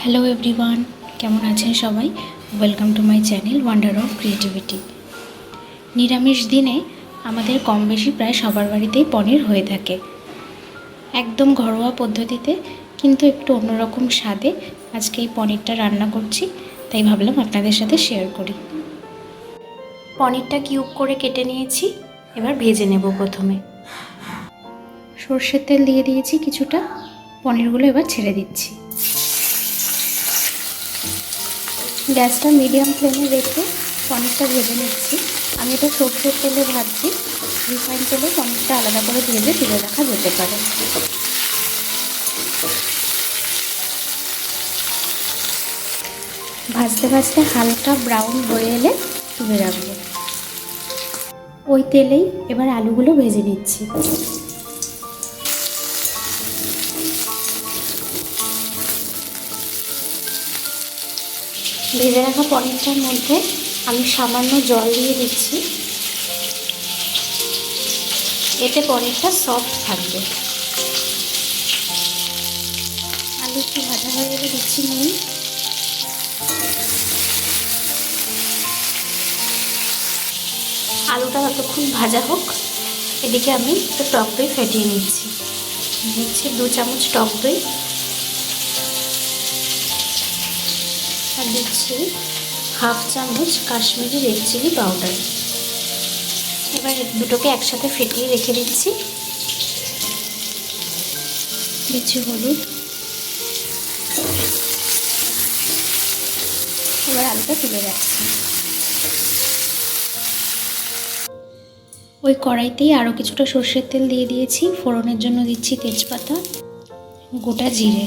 Hello everyone কেমন আছেন সবাই? Welcome to my channel wonder of creativity নিরামিষ দিনে আমাদের কম বেশি প্রায় সবার বাড়িতেই পনির হয়ে থাকে। একদম ঘরোয়া পদ্ধতিতে, কিন্তু একটু অন্যরকম স্বাদে আজকে এই পনিরটা রান্না করছি, তাই ভাবলাম আপনাদের সাথে শেয়ার করি। পনিরটা কিউব করে কেটে নিয়েছি, এবার ভেজে নেব প্রথমে। সর্ষের তেল দিয়ে দিয়েছি কিছুটা, পনিরগুলো এবার ছেড়ে দিচ্ছি। গ্যাসটা মিডিয়াম ফ্লেমে রেখে পনিরটা ভেজে নিচ্ছি। আমি এটা সর্ষের তেলে ভাজছি। রিফাইন তেলে পনিরটা আলাদা করে ভেজে তুলে রাখা যেতে পারে। ভাজতে ভাজতে হালকা ব্রাউন হয়ে এলে তুলে রাখব। ওই তেলেই এবার আলুগুলো ভেজে নিচ্ছি। ভেজে রাখা পনিরটার মধ্যে আমি সামান্য জল দিয়ে দিচ্ছি। এতে পনিরটা সফট থাকবে। আলু একটু ভাজা হয়ে গেলে দিচ্ছি নুন। আলুটা ততক্ষণ ভাজা হোক, এদিকে আমি একটু টক দই ফেটিয়ে নিচ্ছি। দিচ্ছি দু চামচ টক দই। আর দিচ্ছি হাফ চামচ কাশ্মীরি রেড চিলি পাউডার। এবার দুটোকে একসাথে ফেটিয়ে রেখে দিচ্ছি। দিচ্ছি হলুদ। এবার আলুটা তুলে রাখছি। ওই কড়াইতেই আরও কিছুটা সর্ষের তেল দিয়ে দিয়েছি। ফোড়নের জন্য দিচ্ছি তেজপাতা, গোটা জিরে।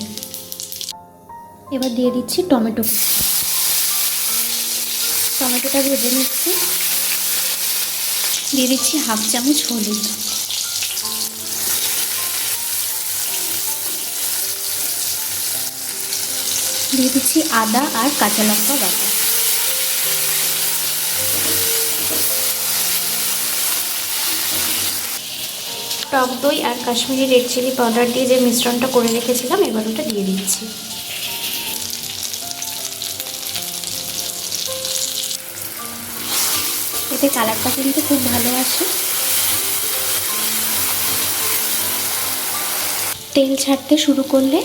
এবার দিয়ে দিচ্ছি টমেটো। টমেটোটা ভেজে নিচ্ছি। দিয়ে দিচ্ছি হাফ চামচ হলুদ। দিয়ে দিচ্ছি আদা আর কাঁচা লঙ্কা বাটা। টক দই আর কাশ্মীরি রেড চিলি পাউডার দিয়ে যে মিশ্রণটা করে রেখেছিলাম, এবার ওটা দিয়ে দিচ্ছি। এতে কালারটা কিন্তু খুব ভালো আসে তেল ছাড়তে শুরু করলে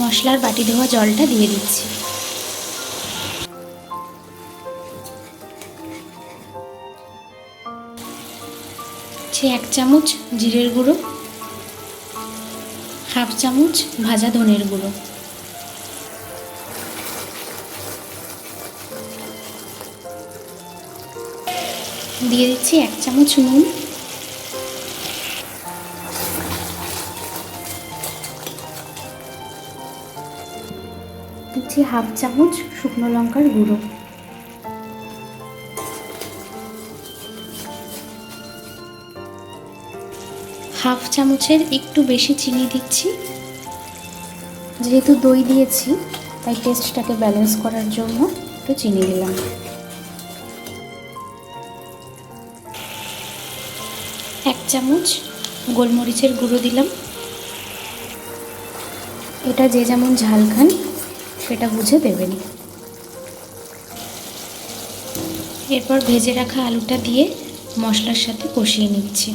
মশলার বাটি ধোয়া জলটা দিয়ে দিচ্ছি। সে এক চামচ জিরের গুঁড়ো, হাফ চামচ ভাজা ধনের গুঁড়ো। দিয়ে দিচ্ছি এক চামচ নুন। দিচ্ছি হাফ চামচ শুকনো লঙ্কার গুঁড়ো। হাফ চামচের একটু বেশি চিনি দিচ্ছি। যেহেতু দই দিয়েছি, তাই টেস্টটাকে ব্যালেন্স করার জন্য একটু চিনি দিলাম। এক চামচ গোলমরিচের গুঁড়ো দিলাম। এটা যে যেমন ঝাল খান, সেটা বুঝে দেবেন। এরপর ভেজে রাখা আলুটা দিয়ে মশলার সাথে কষিয়ে নিচ্ছি।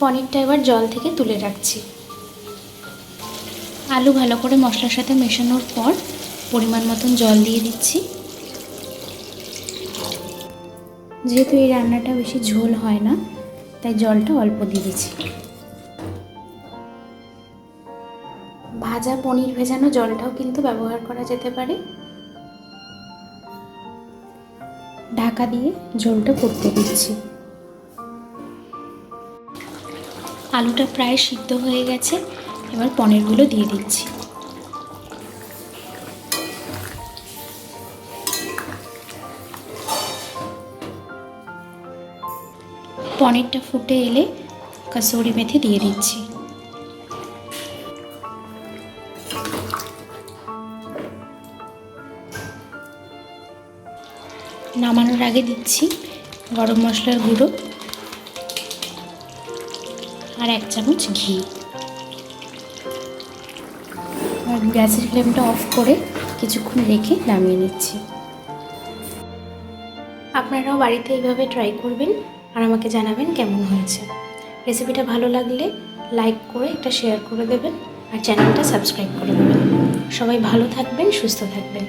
পনিরটা এবার জল থেকে তুলে রাখছি। আলু ভালো করে মশলার সাথে মেশানোর পর পরিমাণ মতন জল দিয়ে দিচ্ছি। যেহেতু এই রান্নাটা বেশি ঝোল হয় না, তাই জলটা অল্প দিয়ে দিচ্ছি। ভাজা পনির ভেজানো জলটাও কিন্তু ব্যবহার করা যেতে পারে। ঢাকা দিয়ে ঝোলটা করতে দিচ্ছি। আলুটা প্রায় সিদ্ধ হয়ে গেছে। এবার পনিরগুলো দিয়ে দিচ্ছি। পনিরটা ফুটে এলে কাসুরি মেথি দিয়ে দিচ্ছি। নামানোর আগে দিচ্ছি গরম মশলার গুঁড়ো আর এক চামচ ঘি। গ্যাসের ফ্লেমটা অফ করে কিছুক্ষণ রেখে নামিয়ে নিচ্ছি। আপনারাও বাড়িতে এইভাবে ট্রাই করবেন আর আমাকে জানাবেন কেমন হয়েছে। রেসিপিটা ভালো লাগলে লাইক করে একটা শেয়ার করে দেবেন আর চ্যানেলটা সাবস্ক্রাইব করে দেবেন। সবাই ভালো থাকবেন, সুস্থ থাকবেন।